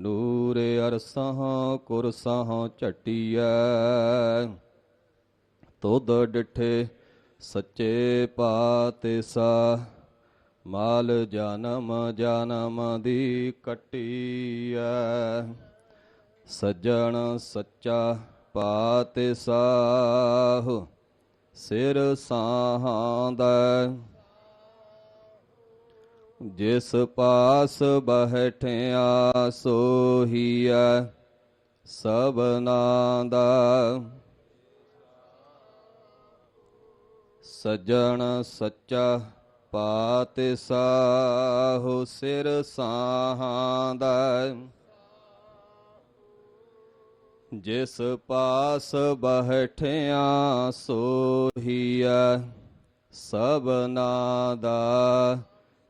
ਨੂਰ ਅਰਸਾਂ ਕੁਰਸਹ ਝਟੀਐ। ਤੁਧ ਡਿਠੇ ਸੱਚੇ ਪਾਤਿਸਾ। ਮਾਲ ਜਨਮ ਜਨਮ ਦੀ ਕਟੀਐ। ਸੱਜਣ ਸੱਚਾ ਪਾਤਿਸਾਹ ਸਿਰ ਸਾਹਾਂਦਾ ਜਿਸ ਪਾਸ ਬਹਿਠਿਆ ਸੋਹੀਐ ਸਭਨਾ ਦਾ ਸੱਜਣ ਸੱਚਾ ਪਾਤਿਸਾਹੁ ਸਿਰ ਸਾਹਾਂਦਾ ਜਿਸ ਪਾਸ ਬਹਿਠਿਆ ਸੋਹੀਐ ਸਭਨਾ ਦਾ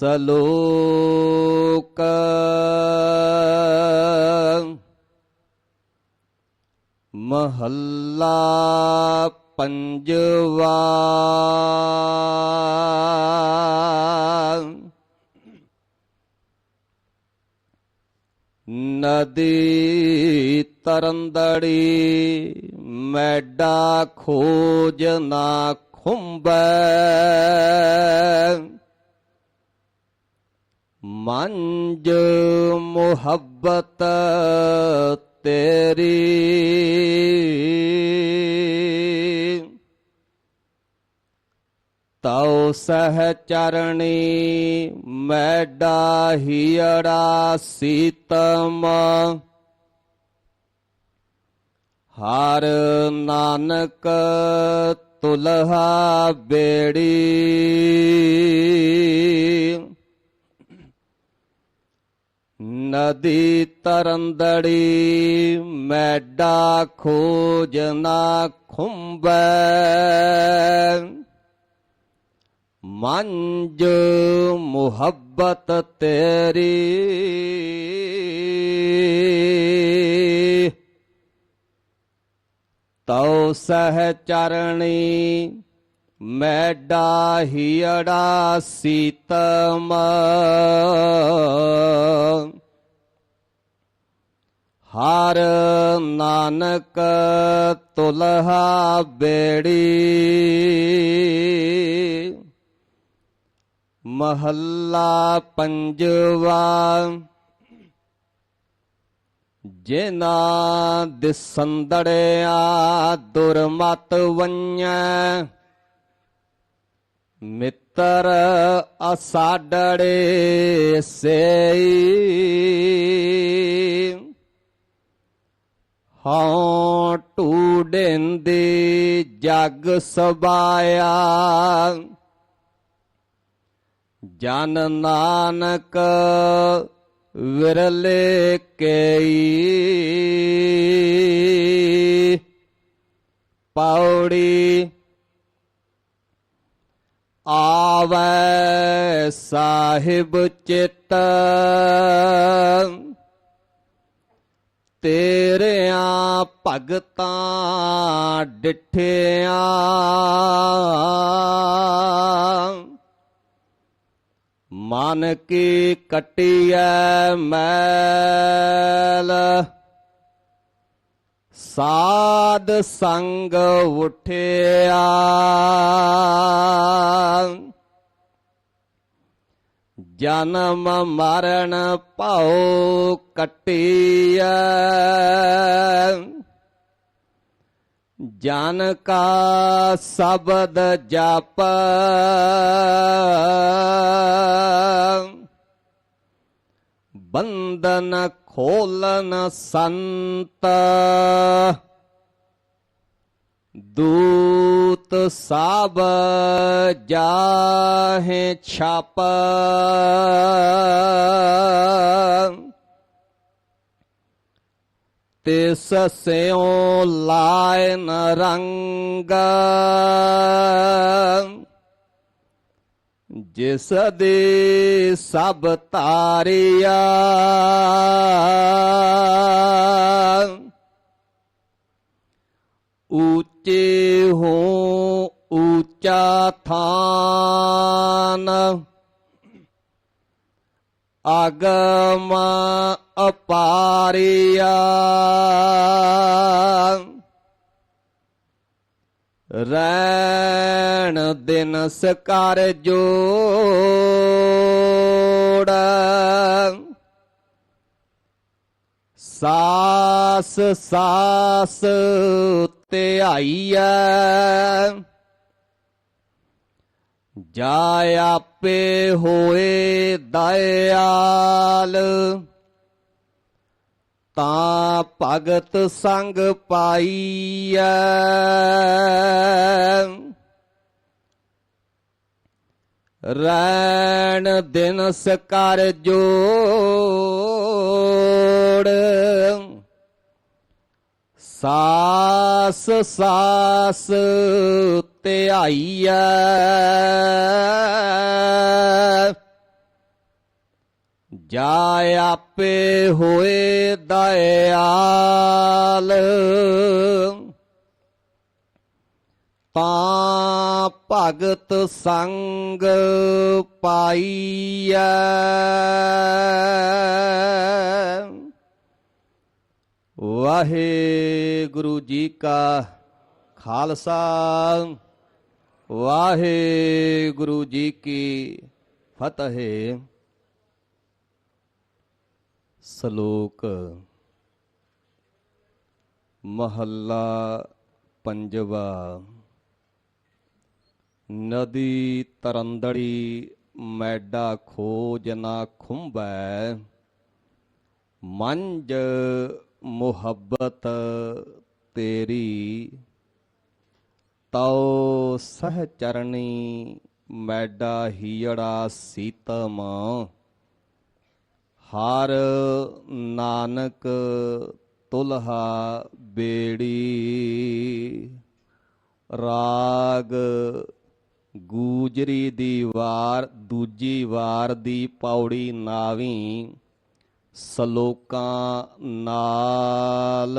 ਸਲੋਕ। ਮਹੱਲਾ ਪੰਜਵਾ। ਨਦੀ ਤਰੰਦੜੀ ਮੈਡਾ ਖੋਜ ਨਾ ਖੁੰਬੈ ਮੰਜ ਮੁਹੱਬਤ ਤੇਰੀ। ਤਉ ਸਹ ਚਰਣੀ ਮੈਡਾ ਹੀੜਾ ਸੀਤਮ। ਹਰ ਨਾਨਕ ਤੁਲਹਾ ਬੇੜੀ। ਨਦੀ ਤਰੰਦੜੀ, ਮੈਡਾ ਖੋਜ ਨਾ ਖੁੰਬੈ। ਮੰਜ ਮੁਹੱਬਤ ਤੇਰੀ। ਤਉ ਸਹ ਚਰਣੀ, ਮੈਡਾ ਹੀੜਾ ਸੀਤਮ। ਹਰ ਨਾਨਕ ਤੁਲਹਾ ਬੇੜੀ। ਮਹੱਲਾ ਪੰਜਵਾ ਜਿਨਾ ਦਿਸੰਦੜਿਆ ਦੁਰਮਤ ਵੰਨੈ ਮਿੱਤਰ ਅਸਾਡੜੇ ਸੇਈ। ਹਉ ਟੂਡਿੰਦੀ ਜਗ ਸਬਾਇਆ ਜਨ ਨਾਨਕ ਵਿਰਲੇ ਕੇਈ। ਪੌੜੀ ਆਵੈ ਸਾਹਿਬ ਚਿਤ। ਤੇਰਿਆਂ ਭਗਤਾਂ ਡਿਠਿਆਂ। ਮਨ ਕੀ ਕਟਿਐ ਮੈਲ? ਸਾਧ ਸੰਗ ਉਠਿਆ। ਜਨਮ ਮਰਨ ਭਉ ਕਟਿਐ। ਜਨ ਕਾ ਸ਼ਬਦ ਜਪ। ਬੰਦਨ ਖੋਲਨ ਸੰਤ। ਦੂਤ ਸਭ ਜਾਹੇ ਛਾਪ। ਤਿਸ ਸਿਉ ਲਾਇਨ ਰੰਗ। ਜਿਸ ਦੇ ਸਭ ਤਾਰਿਆ। ਉੱਚੇ ਹੋ ਉੱਚਾ ਥਾਨ। ਅਗਮ ਅਪਾਰਿਆ। ਰੈਣ ਦਿਨ ਸਕਰ ਜੋੜ। ਸਾਸ ਸਾਸ ਧਿਆਈਐ ਜਾ ਆਪੇ ਹੋਏ ਦਇਆਲ ਤਾਂ ਭਗਤ ਸੰਗ ਪਾਈਐ ਰੈਣ ਦਿਨ ਸਕਰ ਜੋੜ ਸਾਸ ਸਾਸ ਧਿਆਈਐ। ਜਾ ਆਪੇ ਹੋਏ ਦਇਆਲ ਤਾਂ ਭਗਤ ਸੰਗ ਪਾਈਐ। ਵਾਹਿਗੁਰੂ ਜੀ ਕਾ ਖਾਲਸਾ, ਵਾਹਿਗੁਰੂ ਜੀ ਕੀ ਫਤਿਹ। ਸ਼ਲੋਕ ਮਹੱਲਾ ਪੰਜਵਾ, ਨਦੀ ਤਰੰਦੜੀ ਮੈਡਾ ਖੋਜ ਨਾ ਖੁੰਬੈ ਮੰਜ ਮੁਹੱਬਤ ਤੇਰੀ, ਤਉ ਸਹ ਚਰਣੀ ਮੈਡਾ ਹੀੜਾ ਸੀਤਮ। ਹਰ ਨਾਨਕ ਤੁਲਹਾ ਬੇੜੀ, ਰਾਗ ਗੂਜਰੀ ਦੀ ਵਾਰ ਦੂਜੀ ਵਾਰ ਦੀ ਪੌੜੀ ਨਾਵੀਂ। ਸਲੋਕਾਂ ਨਾਲ।